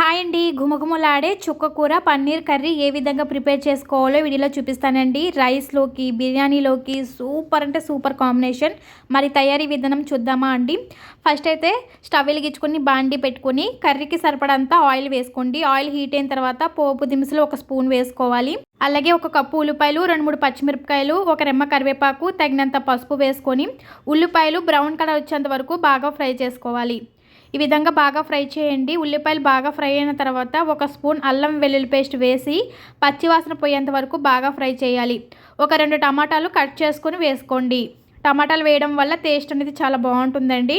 Hi అండి. గుమగుమలాడే చుక్క కూర పన్నీర్ కర్రీ ఏ విధంగా ప్రిపేర్ చేసుకోవాలో వీడియోలో చూపిస్తానండి. రైస్లోకి బిర్యానీలోకి సూపర్ అంటే సూపర్ కాంబినేషన్. మరి తయారీ విధానం చూద్దామా అండి. ఫస్ట్ అయితే స్టవ్ వెలిగించుకొని బాండి పెట్టుకొని కర్రీకి సరిపడంతా ఆయిల్ వేసుకోండి. ఆయిల్ హీట్ అయిన తర్వాత పోపు దినుసులు ఒక స్పూన్ వేసుకోవాలి. అలాగే ఒక కప్పు ఉల్లిపాయలు రెండు మూడు పచ్చిమిరపకాయలు ఒక రెమ్మ కరివేపాకు తగినంత పసుపు వేసుకొని ఉల్లిపాయలు బ్రౌన్ కలర్ వచ్చేంత వరకు బాగా ఫ్రై చేసుకోవాలి. ఈ విధంగా బాగా ఫ్రై చేయండి. ఉల్లిపాయలు బాగా ఫ్రై అయిన తర్వాత ఒక స్పూన్ అల్లం వెల్లుల్లి పేస్ట్ వేసి పచ్చివాసన పోయేంత వరకు బాగా ఫ్రై చేయాలి. ఒక రెండు టమాటాలు కట్ చేసుకొని వేసుకోండి. టమాటాలు వేయడం వల్ల టేస్ట్ అనేది చాలా బాగుంటుందండి.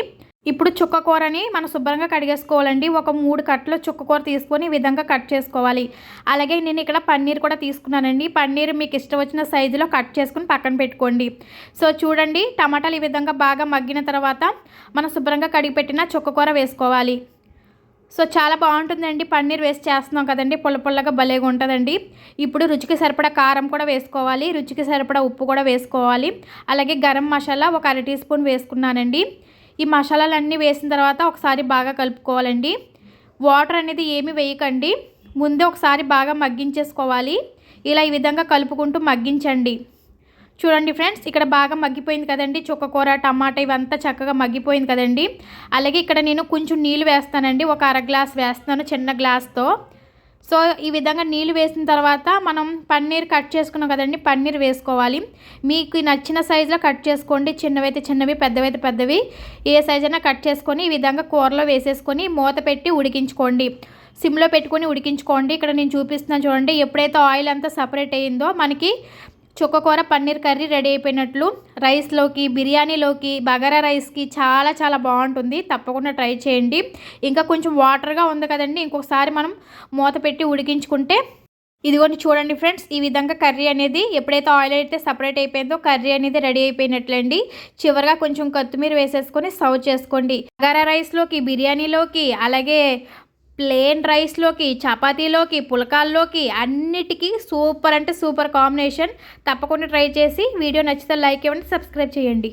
ఇప్పుడు చుక్క కూరని మనం శుభ్రంగా కడిగేసుకోవాలండి. ఒక మూడు కట్టలు చుక్కకూర తీసుకొని ఈ విధంగా కట్ చేసుకోవాలి. అలాగే నేను ఇక్కడ పన్నీర్ కూడా తీసుకున్నానండి. పన్నీర్ మీకు ఇష్టం వచ్చిన సైజులో కట్ చేసుకుని పక్కన పెట్టుకోండి. సో చూడండి టమాటాలు ఈ విధంగా బాగా మగ్గిన తర్వాత మనం శుభ్రంగా కడిగి పెట్టిన వేసుకోవాలి. సో చాలా బాగుంటుందండి. పన్నీర్ వేస్ట్ చేస్తున్నాం కదండి. పుల్ల పుల్లగా భలేగా ఉంటుందండి. ఇప్పుడు రుచికి సరిపడా కారం కూడా వేసుకోవాలి. రుచికి సరిపడా ఉప్పు కూడా వేసుకోవాలి. అలాగే గరం మసాలా ఒక అర టీ స్పూన్ వేసుకున్నానండి. ఈ మసాలాలన్నీ వేసిన తర్వాత ఒకసారి బాగా కలుపుకోవాలండి. వాటర్ అనేది ఏమి వేయకండి. ముందే ఒకసారి బాగా మగ్గించేసుకోవాలి. ఇలా ఈ విధంగా కలుపుకుంటూ మగ్గించండి. చూడండి ఫ్రెండ్స్ ఇక్కడ బాగా మగ్గిపోయింది కదండి. చుక్కకూర టమాటా ఇవంతా చక్కగా మగ్గిపోయింది కదండి. అలాగే ఇక్కడ నేను కొంచెం నీళ్ళు వేస్తానండి. ఒక అర గ్లాస్ వేస్తాను చిన్న గ్లాస్తో. సో ఈ విధంగా నీళ్ళు వేసిన తర్వాత మనం పన్నీర్ కట్ చేసుకున్నాం కదండి పన్నీర్ వేసుకోవాలి. మీకు నచ్చిన సైజులో కట్ చేసుకోండి. చిన్నవైతే చిన్నవి పెద్దవైతే పెద్దవి. ఏ సైజ్ అయినా కట్ చేసుకొని ఈ విధంగా కూరలో వేసేసుకొని మూత పెట్టి ఉడికించుకోండి. సిమ్లో పెట్టుకొని ఉడికించుకోండి. ఇక్కడ నేను చూపిస్తున్నాను చూడండి ఎప్పుడైతే ఆయిల్ అంతా సపరేట్ అయ్యిందో మనకి చుక్కకూర పన్నీర్ కర్రీ రెడీ అయిపోయినట్లు. రైస్లోకి బిర్యానీలోకి బగారా రైస్కి చాలా చాలా బాగుంటుంది. తప్పకుండా ట్రై చేయండి. ఇంకా కొంచెం వాటర్గా ఉంది కదండి ఇంకొకసారి మనం మూత పెట్టి ఉడికించుకుంటే. ఇదిగోని చూడండి ఫ్రెండ్స్ ఈ విధంగా కర్రీ అనేది ఎప్పుడైతే ఆయిల్ అయితే సపరేట్ అయిపోయిందో కర్రీ అనేది రెడీ అయిపోయినట్లండి. చివరిగా కొంచెం కొత్తిమీర వేసేసుకొని సర్వ్ చేసుకోండి. బగారా రైస్లోకి బిర్యానీలోకి అలాగే ప్లేన్ రైస్లోకి చపాతీలోకి పులకాల్లోకి అన్నిటికీ సూపర్ అంటే సూపర్ కాంబినేషన్. తప్పకుండా ట్రై చేసి వీడియో నచ్చితే లైక్ ఇవ్వండి సబ్స్క్రైబ్ చేయండి.